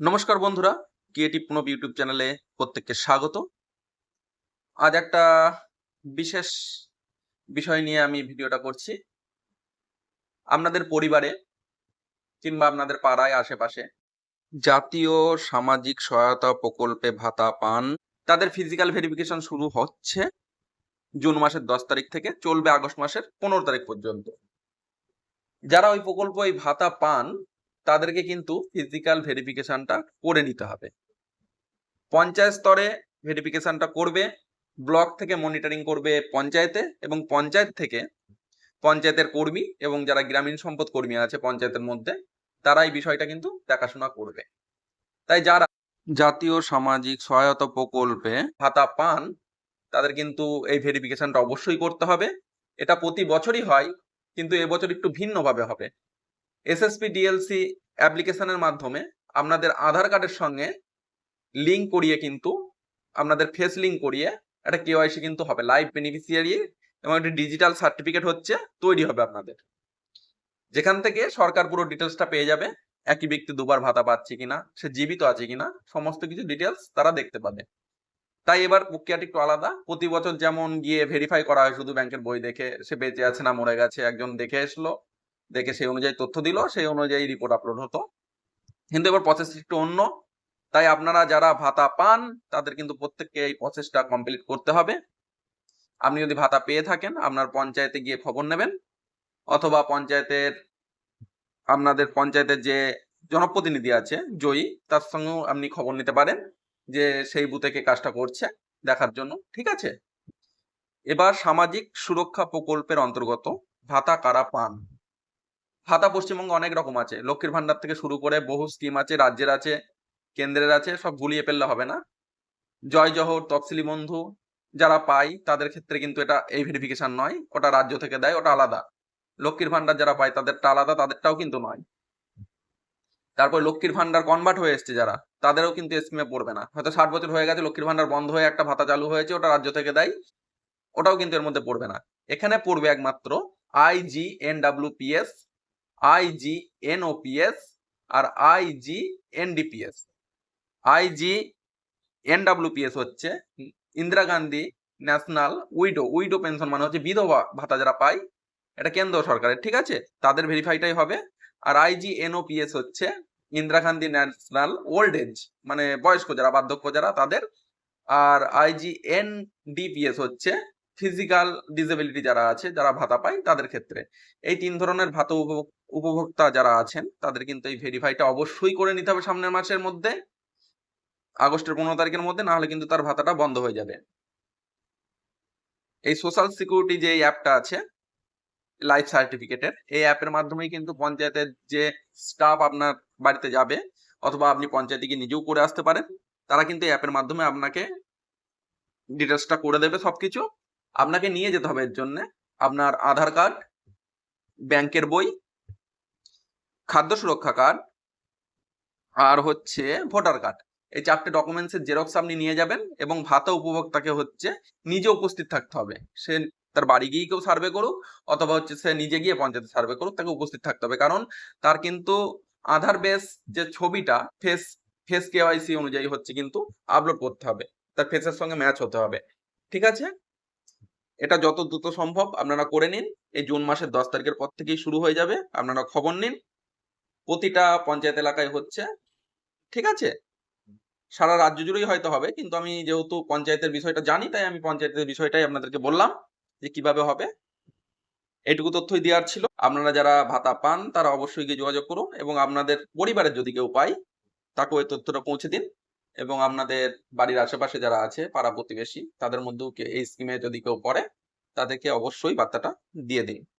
নমস্কার বন্ধুরা, creative Pranab YouTube চ্যানেলে প্রত্যেককে স্বাগত। আজ একটা বিশেষ বিষয় নিয়ে আমি ভিডিওটা করছি। আপনাদের পরিবারে কিংবা আপনাদের পাড়ায়, আশেপাশে জাতীয় সামাজিক সহায়তা প্রকল্পে ভাতা পান, তাদের ফিজিক্যাল ভেরিফিকেশন শুরু হচ্ছে জুন মাসের দশ তারিখ থেকে, চলবে আগস্ট মাসের পনেরো তারিখ পর্যন্ত। যারা ওই প্রকল্প ওই ভাতা পান তাদেরকে কিন্তু ফিজিক্যাল ভেরিফিকেশনটা করে নিতে হবে। পঞ্চায়েত স্তরে ভেরিফিকেশনটা করবে ব্লক থেকে মনিটরিং করবে পঞ্চায়েতে এবং পঞ্চায়েত থেকে পঞ্চায়েতের কর্মী এবং যারা গ্রামীণ সম্পদ কর্মী আছে পঞ্চায়েতের মধ্যে, তারা এই বিষয়টা কিন্তু দেখাশোনা করবে। তাই যারা জাতীয় সামাজিক সহায়তা প্রকল্পে ভাতা পান, তাদের কিন্তু এই ভেরিফিকেশনটা অবশ্যই করতে হবে। এটা প্রতি বছরই হয়, কিন্তু এবছর একটু ভিন্নভাবে হবে। এসএসপি ডিএলসি অ্যাপ্লিকেশনের মাধ্যমে আপনাদের আধার কার্ডের সঙ্গে লিঙ্ক করিয়ে কিন্তু আপনাদের ফেস লিঙ্ক করিয়ে একটা কেওয়াইসি কিন্তু হবে। লাইভ বেনিফিসিয়ারি এবং একটা ডিজিটাল সার্টিফিকেট হচ্ছে, তৈরি হবে আপনাদের। যেখান থেকে সরকার পুরো ডিটেলসটা পেয়ে যাবে, একই ব্যক্তি দুবার ভাতা পাচ্ছে কিনা, সে জীবিত আছে কিনা, সমস্ত কিছু ডিটেলস তারা দেখতে পাবে। তাই এবার প্রক্রিয়াটি একটু আলাদা। প্রতি বছর যেমন গিয়ে ভেরিফাই করা হয়, শুধু ব্যাংকের বই দেখে, সে বেঁচে আছে না, মরে গেছে, একজন দেখে এসলো। দেখে সেই অনুযায়ী তথ্য দিল, সেই অনুযায়ী রিপোর্ট আপলোড হতো। কিন্তু এবার প্রসেস একটু অন্য। তাই আপনারা যারা ভাতা পান, তাদের কিন্তু প্রত্যেককে এই প্রসেসটা কমপ্লিট করতে হবে। আপনি যদি ভাতা পেয়ে থাকেন, আপনার পঞ্চায়েতে গিয়ে খবর নেবেন। অথবা পঞ্চায়েতের, আপনাদের পঞ্চায়েতের যে জনপ্রতিনিধি আছে, জয়ী, তার সঙ্গেও আপনি খবর নিতে পারেন যে সেই বুথে কে কাজটা করছে দেখার জন্য। ঠিক আছে? এবার সামাজিক সুরক্ষা প্রকল্পের অন্তর্গত ভাতা কারা পান? ভাতা পশ্চিমবঙ্গে অনেক রকম আছে। লক্ষ্মীর ভান্ডার থেকে শুরু করে বহু স্কিম আছে, রাজ্যের আছে, কেন্দ্রের আছে, সব গুলিয়ে ফেললে হবে না। জয় জহর, তফসিলি বন্ধু যারা পাই, তাদের ক্ষেত্রে কিন্তু এটা এই ভেরিফিকেশন নয়। ওটা রাজ্য থেকে দেয়, ওটা আলাদা। লক্ষ্মীর ভান্ডার যারা পায়, তাদেরটা আলাদা, তাদেরটাও কিন্তু নয়। তারপর লক্ষ্মীর ভান্ডার কনভার্ট হয়ে এসছে যারা, তাদেরও কিন্তু স্কিমে পড়বে না। হয়তো ষাট বছর হয়ে গেছে, লক্ষ্মীর ভান্ডার বন্ধ হয়ে একটা ভাতা চালু হয়েছে, ওটা রাজ্য থেকে দেয়, ওটাও কিন্তু এর মধ্যে পড়বে না। এখানে পড়বে একমাত্র I G N W P S I G N O P S R I G N D P S I G N W P S হচ্ছে Indira Gandhi national widow widow pension মানে হচ্ছে বিধবা ভাতা যারা পায়, এটা কেন্দ্র সরকারের, ঠিক আছে? তাদের ভেরিফাইটাই হবে। আর আইজি এনওপিএস হচ্ছে Indira Gandhi national old age মানে বয়স্ক যারা, বার্ধক্য যারা, তাদের। আর আইজি এনডিপিএস হচ্ছে ফিজিক্যাল ডিসেবিলিটি যারা আছে, যারা ভাতা পায় তাদের ক্ষেত্রে। এই তিন ধরনের ভাতা উপভোক্তা যারা আছেন, তাদের কিন্তু এই ভেরিফাইটা অবশ্যই করে নিতে হবে সামনের মাসের মধ্যে। আগস্টের পনেরো তারিখের মধ্যে না হলে কিন্তু তার ভাতাটা বন্ধ হয়ে যাবে। এই সোশ্যাল সিকিউরিটি যে অ্যাপটা আছে লাইফ সার্টিফিকেটের এই অ্যাপের মাধ্যমেই কিন্তু পঞ্চায়েতের যে স্টাফ আপনার বাড়িতে যাবে, অথবা আপনি পঞ্চায়েতে গিয়ে নিজেও করে আসতে পারেন, তারা কিন্তু অ্যাপের মাধ্যমে আপনাকে ডিটেলসটা করে দেবে সবকিছু। আপনাকে নিয়ে যেতে হবে এর জন্য আপনার আধার কার্ড, ব্যাংকের বই, খাদ্য সুরক্ষা কার্ড আর হচ্ছে ভোটার কার্ড। এই চারটে ডকুমেন্টস এর জেরক্স আপনি নিয়ে যাবেন এবং ভাতা উপভোক্তাকে হচ্ছে নিজে উপস্থিত থাকতে হবে। সে তার বাড়ি গিয়ে কেউ সার্ভে করুক অথবা হচ্ছে সে নিজে গিয়ে পঞ্চায়েতে সার্ভে করুক, তাকে উপস্থিত থাকতে হবে। কারণ তার কিন্তু আধার বেস যে ছবিটা ফেস ফেস কেওয়াইসি অনুযায়ী হচ্ছে কিন্তু আপলোড করতে হবে। তার ফেসের সঙ্গে ম্যাচ হতে হবে। ঠিক আছে? এটা যত দ্রুত সম্ভব আপনারা করে নিন। এই জুন মাসের দশ তারিখের পর থেকেই শুরু হয়ে যাবে। আপনারা খবর নিন। প্রতিটা পঞ্চায়েত এলাকায় হচ্ছে। ঠিক আছে? সারা রাজ্য জুড়েই হয়তো হবে। কিন্তু আমি যেহেতু পঞ্চায়েতের বিষয়টা জানি, তাই আমি পঞ্চায়েতের বিষয়টাই আপনাদেরকে বললাম যে কীভাবে হবে। এটুকু তথ্যই দেওয়ার ছিল। আপনারা যারা ভাতা পান, তারা অবশ্যই গিয়ে যোগাযোগ করুন এবং আপনাদের পরিবারের যদি কেউ পায়, তাকেও এই তথ্যটা পৌঁছে দিন। এবং আপনাদের বাড়ির আশেপাশে যারা আছে, পাড়া প্রতিবেশী, তাদের মধ্যেও এই স্কিমে যদি কেউ পড়ে, তাদেরকে অবশ্যই বার্তাটা দিয়ে দিন।